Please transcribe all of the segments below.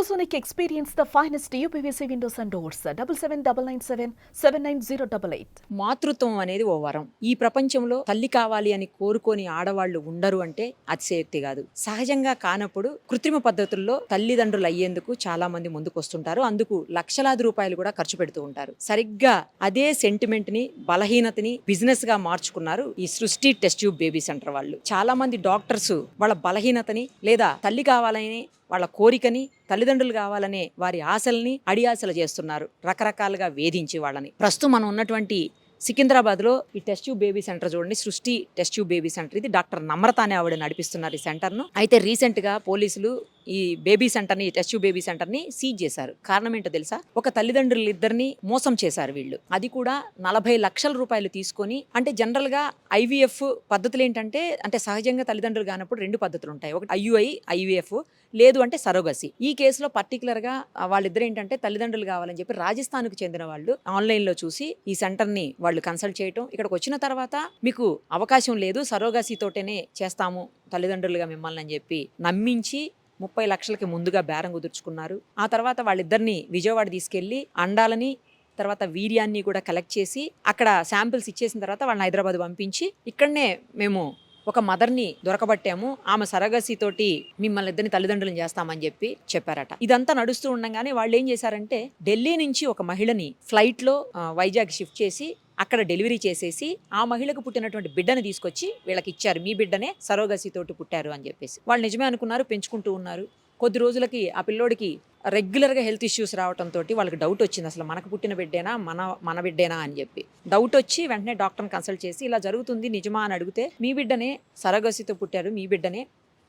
Prosonic experience the finest UPVC windows and doors. Double seven double nine seven seven nine zero double eight మాతృత్వం అనేది ఓ వరం. ఈ ప్రపంచంలో తల్లి కావాలి అని కోరుకొని ఆడవాళ్ళు ఉండరు అంటే అతిశయక్తి కాదు. సహజంగా కానప్పుడు కృత్రిమ పద్ధతుల్లో తల్లిదండ్రులు అయ్యేందుకు చాలా మంది ముందుకు వస్తుంటారు అందుకు లక్షలాది రూపాయలు కూడా ఖర్చు పెడుతూ ఉంటారు. సరిగ్గా అదే సెంటిమెంట్ని బలహీనతని బిజినెస్గా మార్చుకున్నారు ఈ సృష్టి టెస్ట్ ట్యూబ్ బేబీ సెంటర్ వాళ్ళు. చాలా మంది డాక్టర్స్ వాళ్ళ బలహీనతని లేదా తల్లి కావాలని వాళ్ళ కోరికని తల్లిదండ్రులు కావాలనే వారి ఆశల్ని అడియాసలు చేస్తున్నారు. రకరకాలుగా వేధించి వాళ్ళని. ప్రస్తుతం మనం ఉన్నటువంటి సికింద్రాబాద్లో ఈ టెస్ట్ ట్యూబ్ బేబీ సెంటర్ చూడండి. Srishti test tube baby centre. ఇది డాక్టర్ నమ్రత అనే ఆవిడ నడిపిస్తున్నారు ఈ సెంటర్ను. అయితే రీసెంట్గా పోలీసులు ఈ బేబీ సెంటర్ని టెస్ట్ బేబీ సెంటర్ని సీజ్ చేశారు. కారణం ఏంటో తెలుసా? ఒక తల్లిదండ్రులు ఇద్దరిని మోసం చేశారు వీళ్ళు. అది కూడా నలభై లక్షల రూపాయలు తీసుకొని అంటే జనరల్గా ఐవీఎఫ్ పద్ధతులు ఏంటంటే అంటే సహజంగా తల్లిదండ్రులు కానప్పుడు రెండు పద్ధతులు ఉంటాయి. ఒకటి ఐయుఐ ఐవీఎఫ్ లేదు అంటే సరోగసి. ఈ కేసులో పర్టికులర్గా వాళ్ళిద్దరు ఏంటంటే తల్లిదండ్రులు కావాలని చెప్పి రాజస్థాన్కు చెందిన వాళ్ళు ఆన్లైన్లో చూసి ఈ సెంటర్ని వాళ్ళు కన్సల్ట్ చేయటం. ఇక్కడికి వచ్చిన తర్వాత మీకు అవకాశం లేదు సరోగసీతోటనే చేస్తాము తల్లిదండ్రులుగా మిమ్మల్ని అని చెప్పి నమ్మించి ముప్పై లక్షలకి ముందుగా బేరం కుదుర్చుకున్నారు. ఆ తర్వాత వాళ్ళిద్దరిని విజయవాడ తీసుకెళ్ళి అండాలని తర్వాత వీర్యాన్ని కూడా కలెక్ట్ చేసి అక్కడ శాంపిల్స్ ఇచ్చేసిన తర్వాత వాళ్ళని హైదరాబాద్ పంపించి ఇక్కడనే మేము ఒక మదర్ని దొరకబట్టాము. ఆమె సరగసితోటి మిమ్మల్ని ఇద్దరిని తల్లిదండ్రులను చేస్తామని చెప్పి చెప్పారట. ఇదంతా నడుస్తూ ఉండగానే వాళ్ళు ఏం చేశారంటే ఢిల్లీ నుంచి ఒక మహిళని ఫ్లైట్లో వైజాగ్ షిఫ్ట్ చేసి అక్కడ డెలివరీ చేసేసి ఆ మహిళకు పుట్టినటువంటి బిడ్డని తీసుకొచ్చి వీళ్ళకి ఇచ్చారు మీ బిడ్డనే సరోగసితోటి పుట్టారు అని చెప్పేసి. వాళ్ళు నిజమే అనుకున్నారు పెంచుకుంటూ ఉన్నారు. కొద్ది రోజులకి ఆ పిల్లోడికి రెగ్యులర్గా హెల్త్ ఇష్యూస్ రావడంతో వాళ్ళకి డౌట్ వచ్చింది. అసలు మనకు పుట్టిన బిడ్డేనా మన మన బిడ్డేనా అని చెప్పి. డౌట్ వచ్చి వెంటనే డాక్టర్ని కన్సల్ట్ చేసి ఇలా జరుగుతుంది నిజమా అని అడిగితే మీ బిడ్డనే సరగసితో పుట్టారు మీ బిడ్డనే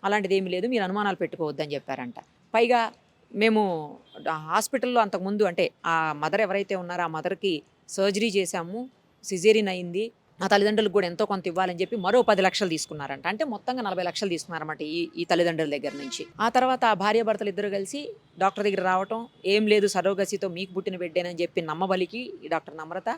అలాంటిది ఏమీ లేదు మీరు అనుమానాలు పెట్టుకోవద్దని చెప్పారంట. పైగా మేము హాస్పిటల్లో అంతకుముందు అంటే ఆ మదర్ ఎవరైతే ఉన్నారో ఆ మదర్కి సర్జరీ చేశాము. సిజేరియన్ అయింది. ఆ తల్లిదండ్రులకు కూడా ఎంతో కొంత ఇవ్వాలని చెప్పి మరో పది లక్షలు తీసుకున్నారంట. అంటే మొత్తంగా నలభై లక్షలు తీసుకున్నారన్నమాట ఈ ఈ తల్లిదండ్రుల దగ్గర నుంచి. ఆ తర్వాత ఆ భార్య భర్తలు ఇద్దరు కలిసి డాక్టర్ దగ్గర రావటం ఏం లేదు సరోగసితో మీకు పుట్టిన బిడ్డేనని చెప్పి నమ్మబలికి ఈ డాక్టర్ నమ్రత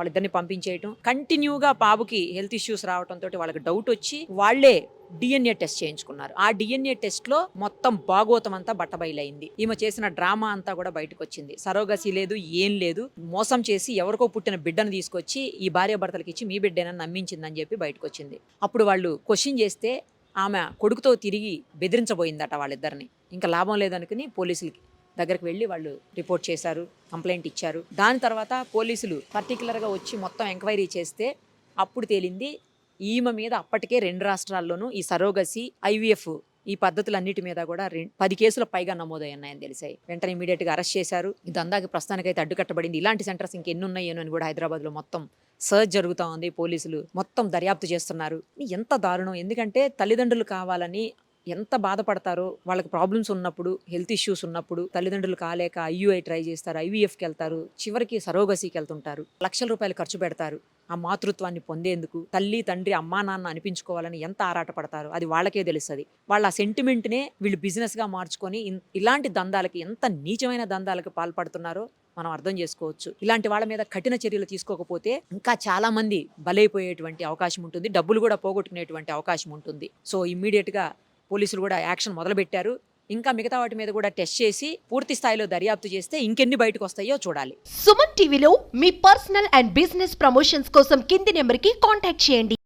వాళ్ళిద్దరిని పంపించేయటం. కంటిన్యూగా బాబుకి హెల్త్ ఇష్యూస్ రావడంతో వాళ్ళకి డౌట్ వచ్చి వాళ్ళే డిఎన్ఏ టెస్ట్ చేయించుకున్నారు. ఆ డిఎన్ఏ టెస్ట్లో మొత్తం భాగోతం అంతా బట్టబయలైంది. ఈమె చేసిన డ్రామా అంతా కూడా బయటకు వచ్చింది సరోగసి లేదు ఏం లేదు. మోసం చేసి ఎవరికో పుట్టిన బిడ్డను తీసుకొచ్చి ఈ భార్య భర్తలకి ఇచ్చి మీ బిడ్డేనని నమ్మించిందని చెప్పి బయటకు వచ్చింది అప్పుడు వాళ్ళు క్వశ్చన్ చేస్తే ఆమె కొడుకుతో తిరిగి బెదిరించబోయిందట వాళ్ళిద్దరిని. ఇంకా లాభం లేదనుకుని పోలీసులకి దగ్గరికి వెళ్ళి వాళ్ళు రిపోర్ట్ చేశారు కంప్లైంట్ ఇచ్చారు. దాని తర్వాత పోలీసులు పర్టికులర్గా వచ్చి మొత్తం ఎంక్వైరీ చేస్తే అప్పుడు తేలింది ఈమె మీద అప్పటికే రెండు రాష్ట్రాల్లోనూ ఈ సరోగసి ఐవీఎఫ్ ఈ పద్ధతులన్నిటి మీద కూడా పది కేసుల పైగా నమోదయ్యాయని తెలిసాయి. వెంటనే ఇమీడియట్గా అరెస్ట్ చేశారు. ఈ దందాకి ప్రస్తుతానికైతే అడ్డుకట్టబడింది. ఇలాంటి సెంటర్స్ ఇంకెన్ని ఉన్నాయేనో అని కూడా హైదరాబాద్లో మొత్తం సర్చ్ జరుగుతూ ఉంది. పోలీసులు మొత్తం దర్యాప్తు చేస్తున్నారు. ఎంత దారుణం. ఎందుకంటే తల్లిదండ్రులు కావాలని ఎంత బాధపడతారో వాళ్ళకి ప్రాబ్లమ్స్ ఉన్నప్పుడు హెల్త్ ఇష్యూస్ ఉన్నప్పుడు తల్లిదండ్రులు కాలేక ఐయుఐ ట్రై చేస్తారు ఐవీఎఫ్కి వెళ్తారు చివరికి సరోగసీకి వెళ్తుంటారు లక్షల రూపాయలు ఖర్చు పెడతారు ఆ మాతృత్వాన్ని పొందేందుకు తల్లి తండ్రి అమ్మా నాన్న అనిపించుకోవాలని ఎంత ఆరాటపడతారు అది వాళ్ళకే తెలుస్తుంది. వాళ్ళ ఆ సెంటిమెంట్నే వీళ్ళు బిజినెస్గా మార్చుకొని ఇన్- ఇలాంటి దందాలకి ఎంత నీచమైన దందాలకు పాల్పడుతున్నారో మనం అర్థం చేసుకోవచ్చు. ఇలాంటి వాళ్ళ మీద కఠిన చర్యలు తీసుకోకపోతే ఇంకా చాలా మంది బలైపోయేటువంటి అవకాశం ఉంటుంది డబ్బులు కూడా పోగొట్టుకునేటువంటి అవకాశం ఉంటుంది. సో ఇమ్మీడియట్గా పోలీసులు కూడా యాక్షన్ మొదలు పెట్టారు ఇంకా మిగతా వాటి మీద కూడా టెస్ట్ చేసి పూర్తి స్థాయిలో దర్యాప్తు చేస్తే ఇంకెన్ని బయటకు వస్తాయో చూడాలి. సుమన్ టీవీలో మీ పర్సనల్ అండ్ బిజినెస్ ప్రమోషన్స్ కోసం కింది నెంబర్కి కాంటాక్ట్ చేయండి.